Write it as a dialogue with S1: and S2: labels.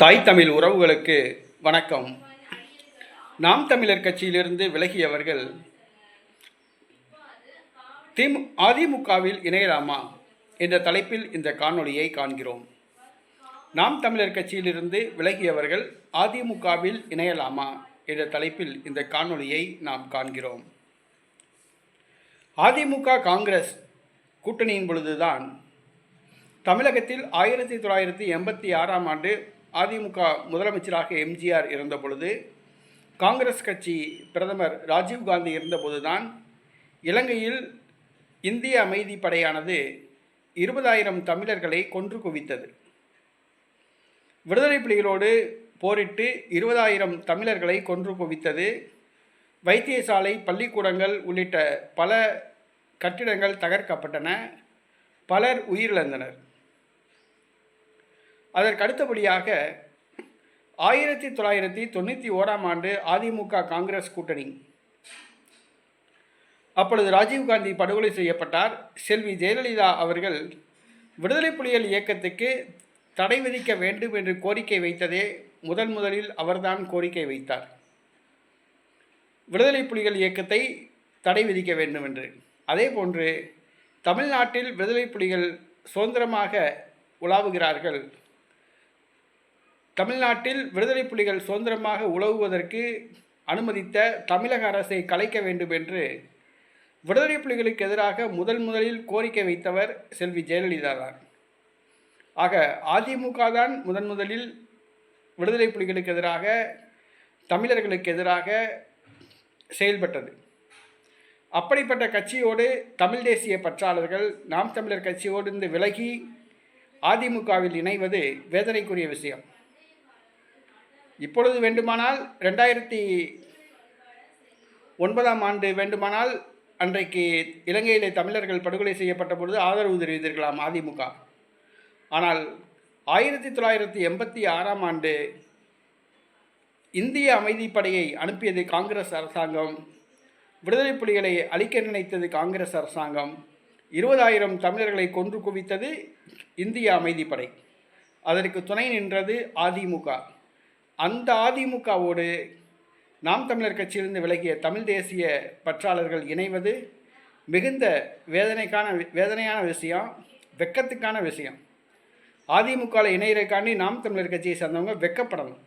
S1: தாய் தமிழ் உறவுகளுக்கு வணக்கம். நாம் தமிழர் கட்சியிலிருந்து விலகியவர்கள் திமு அதிமுகவில் இணையலாமா என்ற தலைப்பில் இந்த காணொளியை காண்கிறோம். நாம் தமிழர் கட்சியிலிருந்து விலகியவர்கள் அதிமுகவில் இணையலாமா என்ற தலைப்பில் இந்த காணொளியை நாம் காண்கிறோம். அதிமுக காங்கிரஸ் கூட்டணியின் பொழுதுதான் தமிழகத்தில் ஆயிரத்தி தொள்ளாயிரத்தி எண்பத்தி ஆறாம் ஆண்டு அதிமுக முதலமைச்சராக எம்ஜிஆர் இருந்த பொழுது காங்கிரஸ் கட்சி பிரதமர் ராஜீவ்காந்தி இருந்தபோதுதான் இலங்கையில் இந்திய அமைதி படையானது இருபதாயிரம் தமிழர்களை கொன்று குவித்தது. விடுதலை புலிகளோடு போரிட்டு இருபதாயிரம் தமிழர்களை கொன்று குவித்தது. வைத்தியசாலை பள்ளிக்கூடங்கள் உள்ளிட்ட பல கட்டிடங்கள் தகர்க்கப்பட்டன. பலர் உயிரிழந்தனர். அதற்கு அடுத்தபடியாக ஆயிரத்தி தொள்ளாயிரத்தி தொண்ணூற்றி ஓராம் ஆண்டு அதிமுக காங்கிரஸ் கூட்டணி. அப்பொழுது ராஜீவ்காந்தி படுகொலை செய்யப்பட்டார். செல்வி ஜெயலலிதா அவர்கள் விடுதலை புலிகள் இயக்கத்துக்கு தடை விதிக்க வேண்டும் என்று கோரிக்கை வைத்ததே முதன் முதலில் அவர்தான் கோரிக்கை வைத்தார். விடுதலை புலிகள் இயக்கத்தை தடை விதிக்க வேண்டும் என்று. அதே போன்று தமிழ்நாட்டில் விடுதலை புலிகள் சுதந்திரமாக உலாவுகிறார்கள். தமிழ்நாட்டில் விடுதலை புலிகள் சுதந்திரமாக உலவுவதற்கு அனுமதித்த தமிழக அரசை கலைக்க வேண்டும் என்று விடுதலை புலிகளுக்கு எதிராக முதல் முதலில் கோரிக்கை வைத்தவர் செல்வி ஜெயலலிதா தான். ஆக அதிமுக தான் முதன் முதலில் விடுதலை புலிகளுக்கு எதிராக தமிழர்களுக்கு எதிராக செயல்பட்டது. அப்படிப்பட்ட கட்சியோடு தமிழ் தேசிய பற்றாளர்கள் நாம் தமிழர் கட்சியோடு இருந்து விலகி அதிமுகவில் இணைவது வேதனைக்குரிய விஷயம். இப்பொழுது வேண்டுமானால் ரெண்டாயிரத்தி ஒன்பதாம் ஆண்டு வேண்டுமானால் அன்றைக்கு இலங்கையிலே தமிழர்கள் படுகொலை செய்யப்பட்ட பொழுது ஆதரவு தெரிவித்திருக்கலாம் அதிமுக. ஆனால் ஆயிரத்தி தொள்ளாயிரத்தி எண்பத்தி ஆறாம் ஆண்டு இந்திய அமைதிப்படையை அனுப்பியது காங்கிரஸ் அரசாங்கம். விடுதலை புலிகளை அழிக்க நினைத்தது காங்கிரஸ் அரசாங்கம். இருபதாயிரம் தமிழர்களை கொன்று குவித்தது இந்திய அமைதிப்படை அதற்கு துணை நின்றது அதிமுக. அந்த அதிமுகவோடு நாம் தமிழர் கட்சியிலிருந்து விலகிய தமிழ் தேசிய பற்றாளர்கள் இணைவது மிகுந்த வேதனைக்கான வேதனையான விஷயம் வெக்கத்துக்கான விஷயம். அதிமுகவில் இணையிறக்காண்டி நாம் தமிழர் கட்சியை சேர்ந்தவங்க வெக்கப்படணும்.